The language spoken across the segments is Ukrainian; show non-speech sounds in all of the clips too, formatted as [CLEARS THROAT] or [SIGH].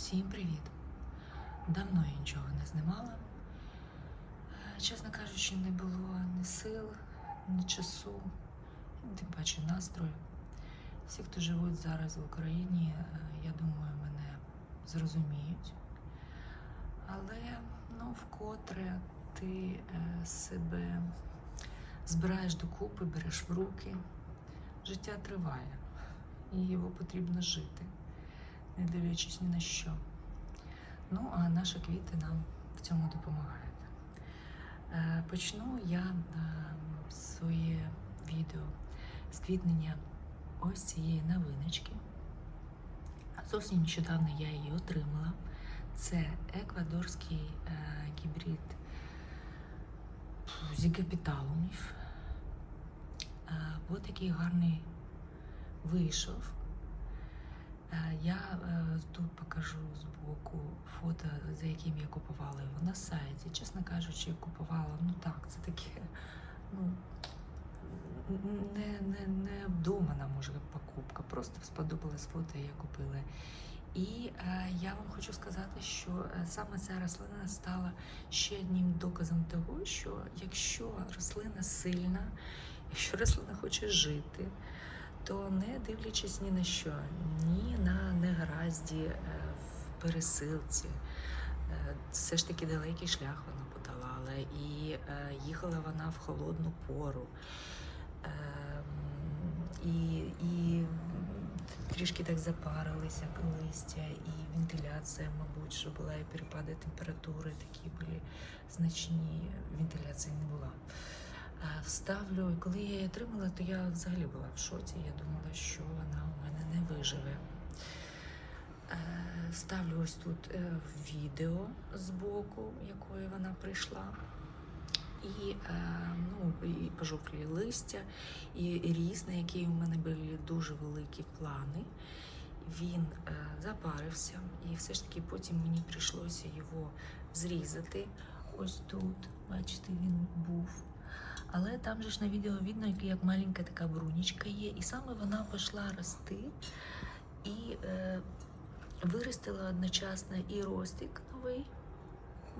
Всім привіт! Давно я нічого не знімала. Е, Чесно кажучи, не було ні сил, ні часу, тим паче настрою. Всі, хто живуть зараз в Україні, е, я думаю, мене зрозуміють. Але ну, вкотре ти е, себе збираєш докупи, береш в руки. Життя триває, і його потрібно жити, не дивлячись ні на що. Ну, а наші квіти нам в цьому допомагають. Е, Почну я е, своє відео з квітнення ось цієї новиночки. Зовсім нещодавно я її отримала. Це еквадорський е, гібрид зігапіталумів. Е, Ось такий гарний вийшов. Е, Я е, тут покажу з боку фото, за яким я купувала його на сайті. Чесно кажучи, купувала, ну так, це таке, ну не, не, не обдумана, може, покупка. Просто сподобалось фото, я купила. І е, я вам хочу сказати, що е, саме ця рослина стала ще одним доказом того, що якщо рослина сильна, якщо рослина хоче жити, то не дивлячись ні на що, ні на негаразді е, в пересилці. Е, Все ж таки далекий шлях вона подолала, і е, їхала вона в холодну пору. Ем, І, і трішки так запарилися листя, і вентиляція, мабуть, що була, і перепади температури такі були значні. Вентиляції не була. Вставлю, і коли я її отримала, то я взагалі була в шоці. Я думала, що вона у мене не виживе. Е, Ставлю ось тут е, відео з боку, якої вона прийшла. І, е, ну, і пожовклі листя, і ріс, на який у мене були дуже великі плани. Він запарився, і все ж таки потім мені прийшлося його зрізати. Ось тут, бачите, він був. Але там же ж на відео видно, як маленька така брунічка є, і саме вона пішла рости і е, виростила одночасно і ростик новий.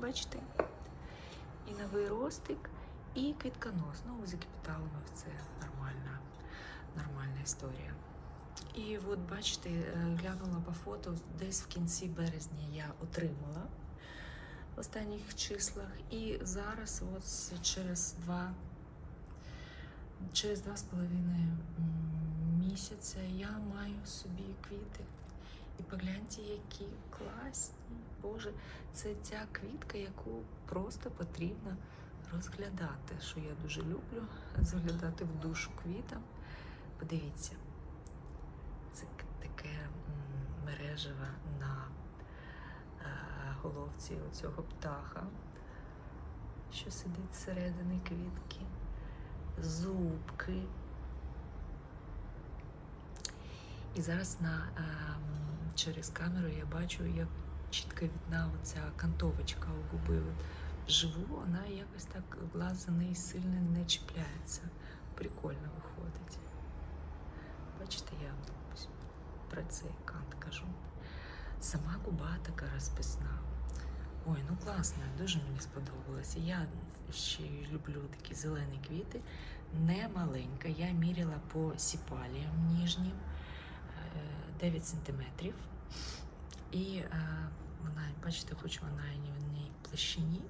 Бачите? І новий ростик, і квітконос. Ну, за капіталами це нормальна, нормальна історія. І от бачите, е, глянула по фото, десь в кінці березня я отримала в останніх числах. І зараз, от через два, через два з половиною місяця я маю собі квіти. І погляньте, які класні. Боже, це ця квітка, яку просто потрібно розглядати, що я дуже люблю заглядати в душу квітам. Подивіться, це таке м, мережеве на е, головці оцього птаха, що сидить зсередини квітки, зубки. І зараз на, ем, через камеру я бачу, як чітко видна оця кантовочка у губи. Живу, вона якось так глаз за неї сильно не чіпляється. Прикольно виходить. Бачите, я про цей кант кажу. Сама губа така розписна. Ой, ну класно, дуже мені сподобалося. Я ще й люблю такі зелені квіти. Не маленька. Я міряла по сіпаліям ніжнім. е, 9 сантиметрів. І е, вона, бачите, хоч вона і в ній площині,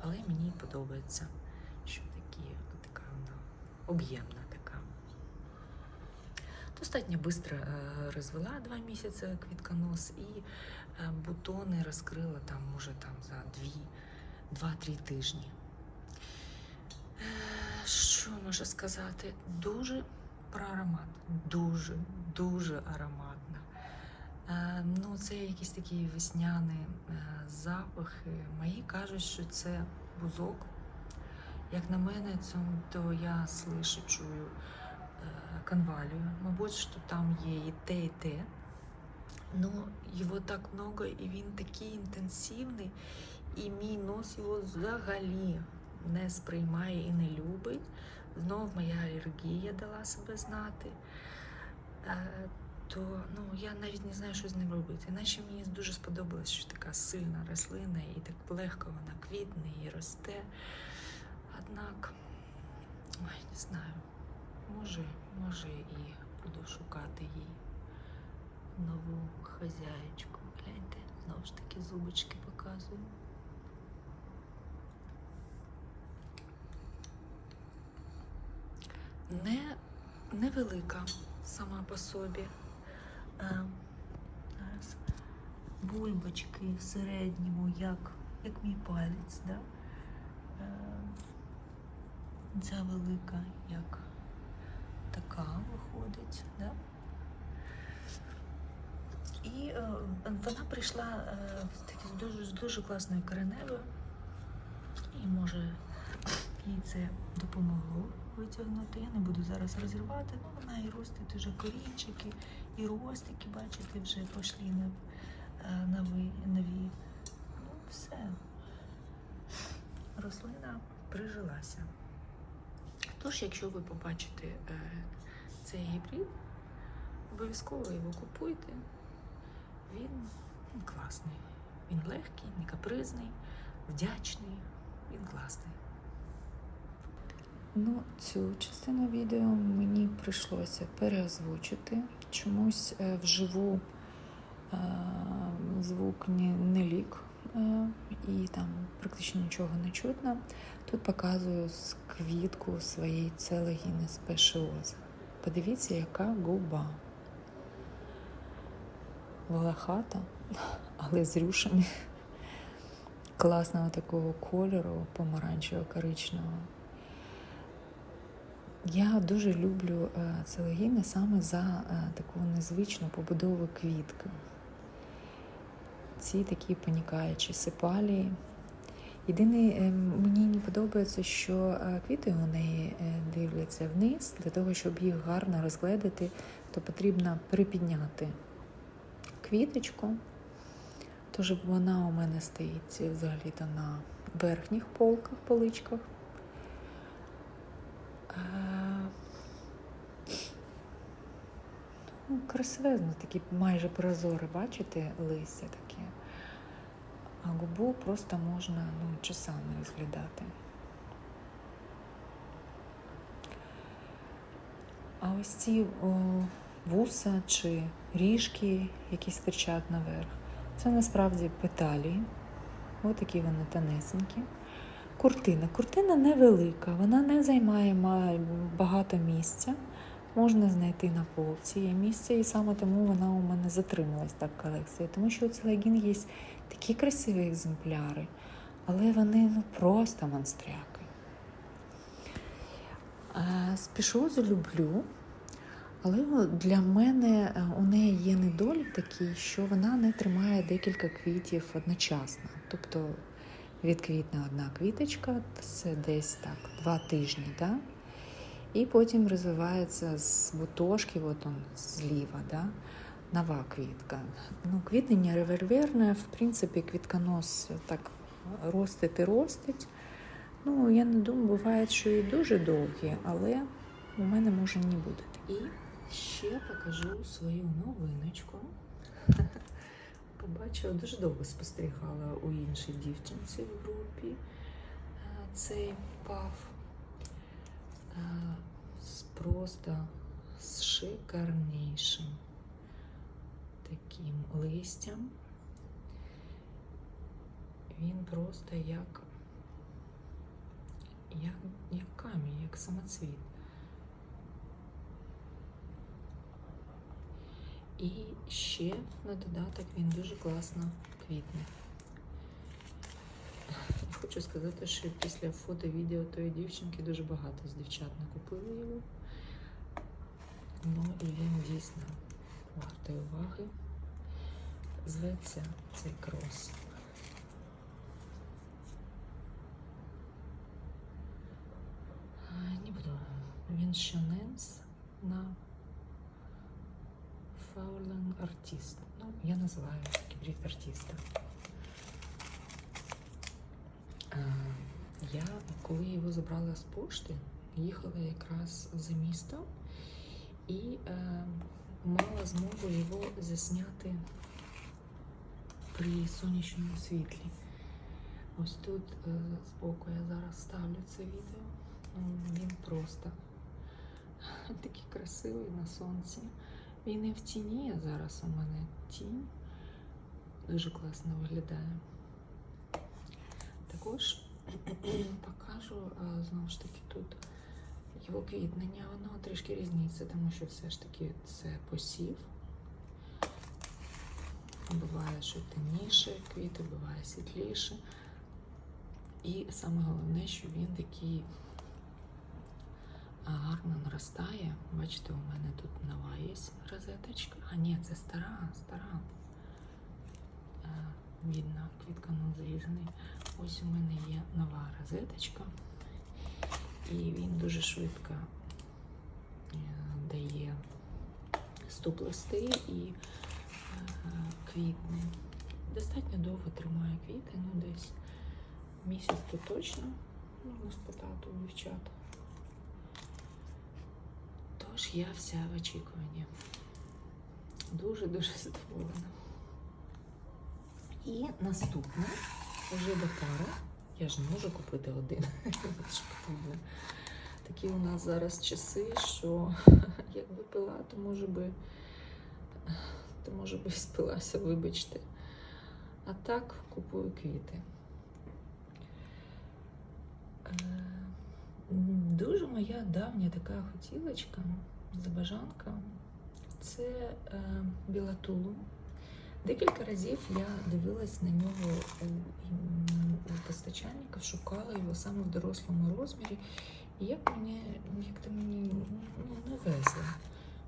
але мені подобається, що такі, така вона об'ємна така. Достатньо швидко е, розвела два місяці квітконос і е, бутони розкрила там, може, там за дві, 2-3 тижні. Що можу сказати? Дуже про аромат. Дуже, дуже ароматна. Е, ну, це якісь такі весняні е, запахи. Мої кажуть, що це бузок. Як на мене, то я слышу, чую е, конвалію. Мабуть, що там є і те, і те. Ну, його так много, і він такий інтенсивний, і мій нос його взагалі не сприймає і не любить. Знов моя алергія дала себе знати. Е, то ну, я навіть не знаю, що з ним робити. Іначе мені дуже сподобалось, що така сильна рослина і так легко вона квітне і росте. Однак, ой, не знаю, може, може і буду шукати їй нову хазяєчку. Гляньте, знову ж таки зубочки показую. Не, невелика сама по собі. Е, зараз. Бульбочки в середньому, як, як мій палець, да? Е, ця велика, як така виходить, да? І е, вона прийшла е, з дуже, з дуже класною кореневою. І може їй це допомогло витягнути. Я не буду зараз розірвати, ну вона і ростить вже корінчики, і ростики, бачите, вже пішли на, е, нові, нові. Ну, все. Рослина прижилася. Тож, якщо ви побачите е, цей гібрид, обов'язково його купуйте. Він класний. Він легкий, не капризний, вдячний. Він класний. Ну, цю частину відео мені прийшлося переозвучити. Чомусь е, вживу е, звук не, лік, е, і там практично нічого не чутно. Тут показую з- квітку своєї целегіни спешіоз. Подивіться, яка губа. Волохата, але з рюшами класного такого кольору, помаранчево-коричневого. Я дуже люблю е, целогіни саме за е, таку незвичну побудову квітки. Ці такі панікаючі сипалії. Єдине, е, мені не подобається, що квіти у неї дивляться вниз. Для того, щоб їх гарно розгледіти, то потрібно припідняти квіточку. Тож вона у мене стоїть взагалі-то на верхніх полках, поличках. Е, Ну, красивезно, такі майже прозоре, бачите, листя таке. А губу просто можна ну, часами розглядати. А ось ці о, вуса чи ріжки, які стирчать наверх, це насправді петалії. Ось такі вони тонесенькі. Куртина. Куртина невелика, вона не займає багато місця. Можна знайти на полці є місце, і саме тому вона у мене затрималась так в колекції. Тому що у Целегін є такі красиві екземпляри, але вони ну, просто монстряки. Е, Спішозу люблю, але для мене е, у неї є недолік такий, що вона не тримає декілька квітів одночасно. Тобто відквітне одна квіточка, це десь так два тижні. Да? І потім розвивається з бутошки, от он зліва, да? нова квітка. Ну, квітнення револьверне, в принципі, квітконос так ростить і ростить. Ну, я не думаю, буває, що і дуже довгі, але у мене може не бути. І ще покажу свою новиночку. Побачила, дуже довго спостерігала у іншій дівчинці в групі е, цей паф. Е, з просто з шикарнішим таким листям. Він просто як, як, як камінь, як самоцвіт. І ще на додаток він дуже класно квітне. Хочу сказати, що після фото-відео тої дівчинки дуже багато з дівчат накупили його. Ну і він дійсно вартий уваги. Зветься цей крос. Не буду. Він Шоненс на Фаулен артист. Ну, я називаю гібрид артиста. Я, коли його забрала з пошти, їхала якраз за місто і е, мала змогу його засняти при сонячному світлі. Ось тут е, збоку я зараз ставлю це відео. Ну, Він просто [LAUGHS] такий красивий на сонці. Він і в тіні а зараз у мене тінь. Дуже класно виглядає. Також [CLEARS THROAT] покажу знову ж таки тут його квітнення. Воно трішки різниця, тому що все ж таки це посів. Буває, що темніше квіти, буває світліше. І саме головне, що він такий гарно наростає. Бачите, у мене тут нова є розеточка. А ні, це стара, стара. Е, Видно, квітка не зрізаний. Ось у мене є нова розеточка. І він дуже швидко е, дає стоп листи і е, квітне. Достатньо довго тримає квіти, ну десь місяць то точно можна спитати у дівчат. Тож я вся в очікуванні. Дуже-дуже задоволена. І наступне вже до пари. Я ж не можу купити один. [LAUGHS] Такі у нас зараз часи, що [LAUGHS] якби пила, то може би, то може би спилася, вибачте. А так купую квіти. Дуже моя давня така хотілочка, забажанка це е, білатулу. Декілька разів я дивилась на нього у, м, постачальника, шукала його саме в дорослому розмірі. І як мені, як то мені ну, не везло.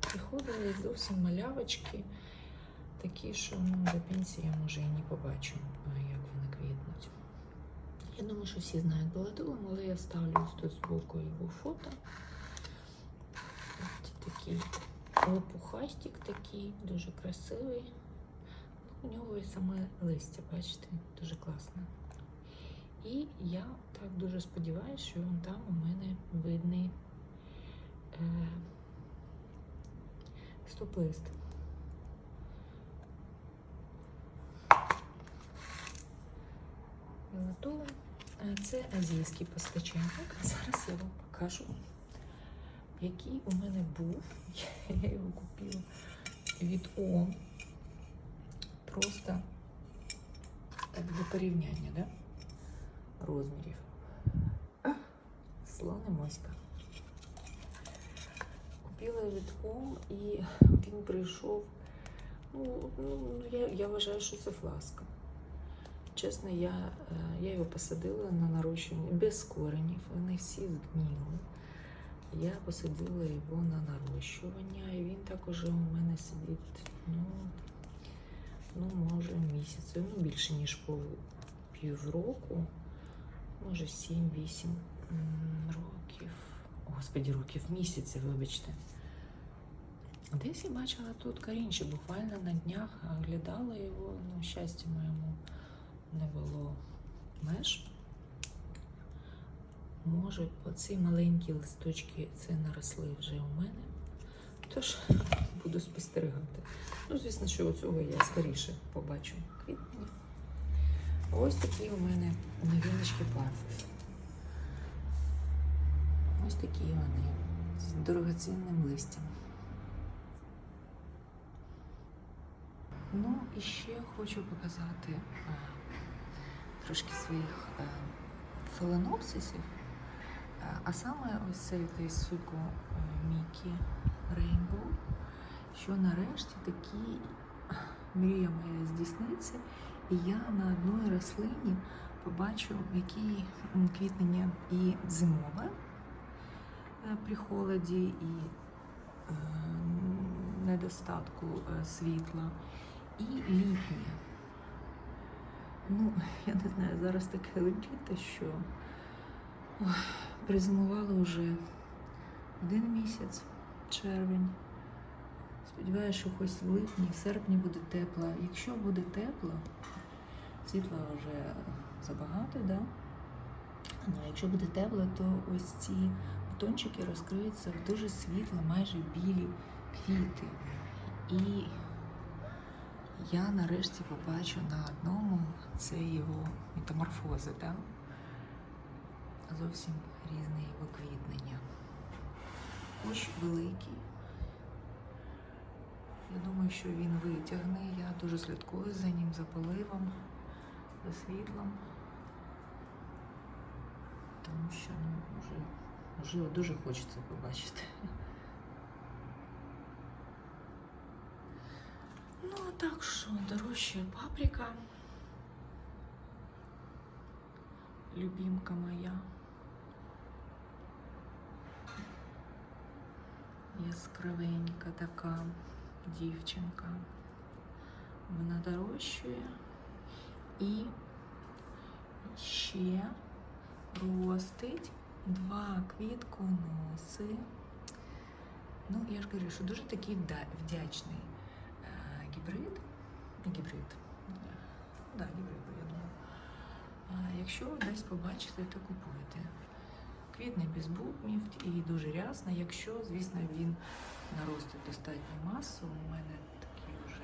Приходили зовсім малявочки, такі, що ну, до пенсії я може і не побачу, як. Я думаю, що всі знають баладулом, але я ставлю ось тут збоку його фото. Ось такий лопухастик такий, дуже красивий. У нього і саме листя, бачите, дуже класне. І я так дуже сподіваюся, що вон там у мене видний е, стоп-лист. Мелатола. Це азійський постачальник. Зараз я вам покажу, який у мене був. [LAUGHS] Я його купила від ООН. Просто так для порівняння, да? розмірів. Слона моська. Купила від Home і він прийшов. Ну, ну я, я вважаю, що це фласка. Чесно, я, е, я його посадила на нарощування без коренів. Вони всі згніли. Я посадила його на нарощування, і він так уже у мене сидить, ну, ну може місяць, ну більше ніж пов півроку, може 7-8 років. Господі, років місяців, вибачте. Десь я бачила тут корінчик, буквально на днях глядала його, ну, щастя моєму не було меж. Може, оці маленькі листочки це наросли вже у мене. Тож буду спостерігати. Ну, звісно, що оцього я скоріше побачу квітні. Ось такі у мене новиночки парфів. Ось такі вони з дорогоцінним листям. Ну і ще хочу показати трошки своїх а, фаленопсисів. А, а саме ось цей Тейсуко Мікі Рейнбоу, що нарешті такі мрія моя здійсниться, і я на одній рослині побачу, які квітнення і зимове е, при холоді, і е, недостатку е, світла, і літнє. Ну, [LAUGHS] я не знаю, зараз таке літо, що ой, призимували вже один місяць, червень. Сподіваюся, що хоч в липні, в серпні буде тепло. Якщо буде тепло, світла вже забагато, да? Ну, якщо буде тепло, то ось ці бутончики розкриються в дуже світло, майже білі квіти. І я нарешті побачу на одному це його метаморфози, так? Зовсім різне його квітнення. Кущ великий. Я думаю, що він витягне. Я дуже слідкую за ним, за поливом, за світлом. Тому що ну, вже, вже дуже хочеться побачити. так що, дорожча паприка. Любимка моя. Яскравенька така дівчинка. Вона дорожчує. І ще ростить два квітконоси. Ну, я ж кажу, що дуже такий вда- вдячний е, Гібрид. Гібрид. Да, гібрид, я думаю. А якщо десь побачите, то купуйте. Квітне без букмів і дуже рясно. Якщо, звісно, він наростить достатню масу, у мене такий вже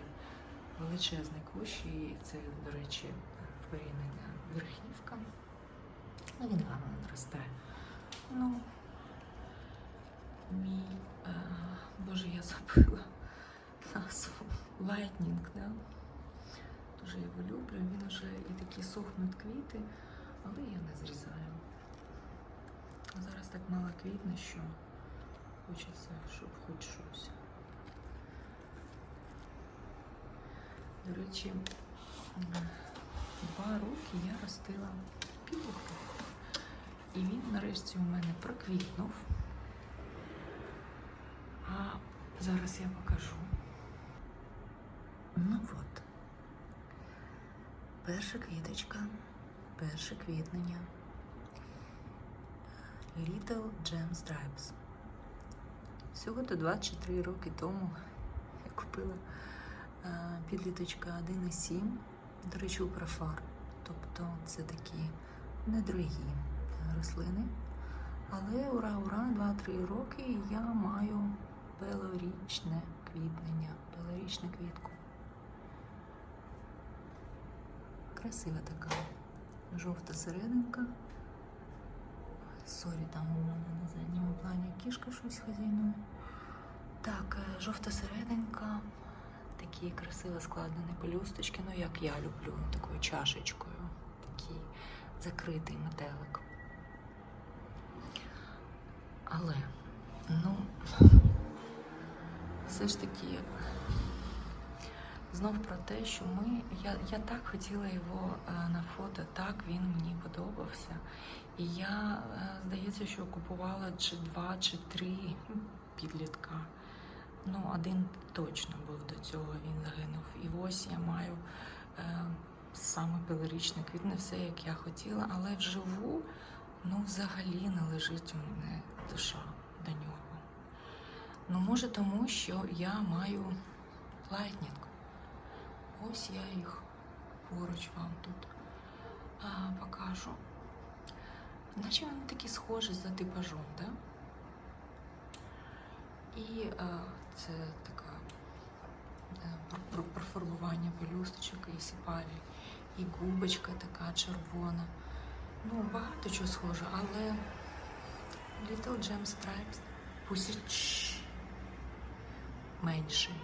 величезний кущ, і це, до речі, вкорінена верхівка. Ну, він гарно наростає. Ну, мій, е, боже, я забила Lightning, да? Дуже його люблю. Він вже і такі сохнуть квіти, але я не зрізаю. Зараз так мало квітне, що хочеться, щоб хоч щось. До речі, два роки я ростила підлітка. І він нарешті у мене проквітнув. А зараз я покажу. Ну от. Перша квіточка, перше квітнення. Little Gem Stripes. Всього то 24 роки тому я купила е, підліточка 1,7, до речі, у профар. Тобто це такі недорогі е, рослини. Але ура, ура, 2-3 роки я маю белорічне квітнення, белорічну квітку. Красива така. Жовта серединка. Сорі, там у мене на задньому плані кішка щось хазяйнує. Так, е, жовта серединка, такі красиво складені пелюсточки, ну як я люблю, такою чашечкою, такий закритий метелик. Але, ну, [LAUGHS] все ж таки, знов про те, що ми. Я, я так хотіла його е, на фото, так він мені подобався. І я, е, здається, що купувала чи два, чи три підлітка. Ну, один точно був до цього, він загинув. І ось я маю е, саме пелорічне квітне, все як я хотіла, але вживу, ну, взагалі не лежить у мене душа до нього. Ну, може, тому що я маю лайтнінг. Ось я їх поруч вам тут а, покажу. Наче вони такі схожі за типажом, да? І е, це е, про- про- профарбування пелюсточок і сіпалі, і губочка така червона. Ну, багато чого схоже, але Little Gem Stripes пусіч менший.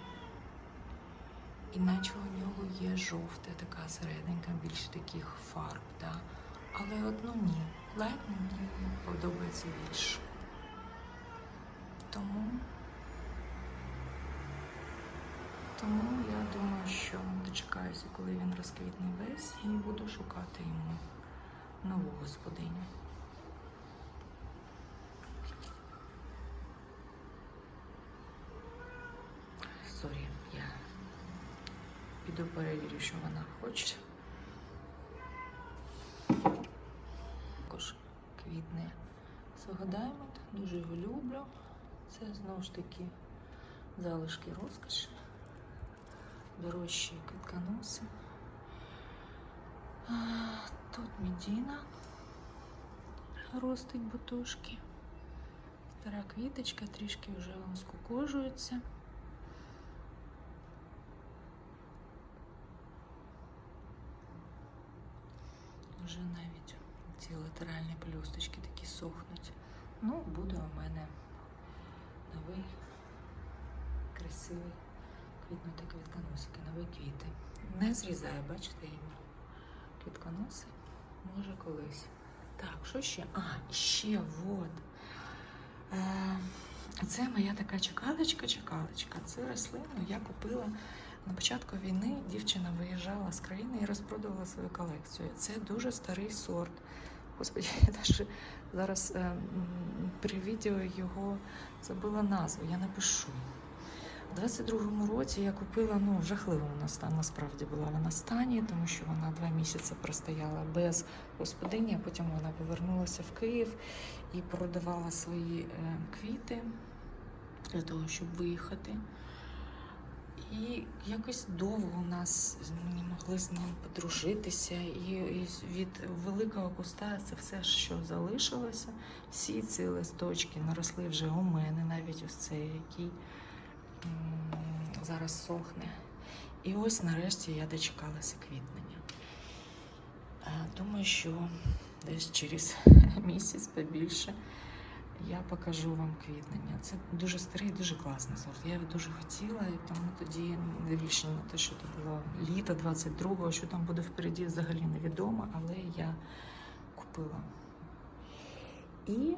Іначе у нього є жовта така серединка, більше таких фарб, да? але одну ні. Lightning мені подобається більше. Тому, тому я думаю, що дочекаюся, коли він розквітне весь, і буду шукати йому нову господиню. Сорі, піду перевірю, що вона хоче. Також квітне свого дуже його люблю. Це знову ж таки залишки розкоші, дорожчі квітконоси. Тут Медіна ростить бутушки. Стара квіточка трішки вже вам скукожується. Вже навіть ці латеральні пелюсточки такі сохнуть. Ну, буде у мене новий красивий квітнути квітконосики, нові квіти. Не зрізаю, бачите, їм квітконоси. Може колись. Так, що ще? А, ще вот. Е, це моя така чекалочка-чекалочка. Це рослину я купила на початку війни. Дівчина виїжджала з країни і розпродавала свою колекцію. Це дуже старий сорт. Господи, [LAUGHS] я навіть зараз е, при відео його забула назву, я напишу. У 22-му році я купила ну, в жахливому вона стан, насправді була вона стані, тому що вона два місяці простояла без господині, а потім вона повернулася в Київ і продавала свої е, квіти для того, щоб виїхати. І якось довго нас не могли з ним подружитися. І, і від великого куста це все, що залишилося. Всі ці листочки наросли вже у мене, навіть ось цей, який зараз сохне. І ось нарешті я дочекалася квітнення. Е, Думаю, що десь через [LAUGHS] місяць побільше я покажу вам квітнення. Це дуже старий, дуже класний сорт. Я його дуже хотіла, і тому тоді, дивлячись на те, що це було літо 22-го, що там буде впереді, взагалі невідомо, але я купила. І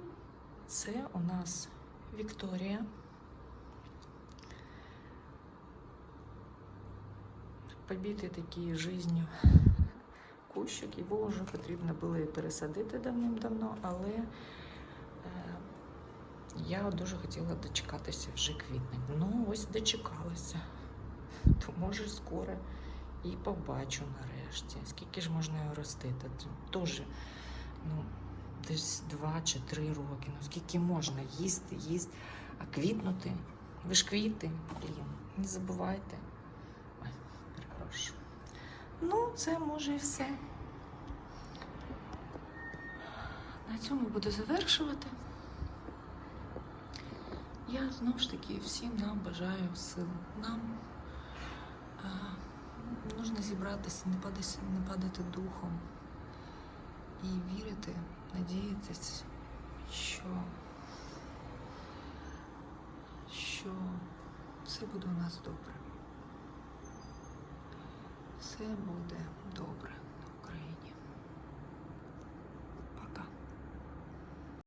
це у нас Вікторія. Побитий такий жизнью кущик, його вже потрібно було і пересадити давним-давно, але я дуже хотіла дочекатися вже квітня. Ну, ось дочекалася. [LAUGHS] То може скоро і побачу нарешті. Скільки ж можна його ростити? Теж, ну, десь два чи три роки. Ну скільки можна їсти, їсти, а квітнути. Ви ж квіти, блін, не забувайте. Ой, перепрошую. Ну, це може і все. На цьому буду завершувати. Я знову ж таки всім нам бажаю сил. Нам е, нужно зібратися, не падати, не падати духом і вірити, надіятися, що, що все буде у нас добре. Все буде добре.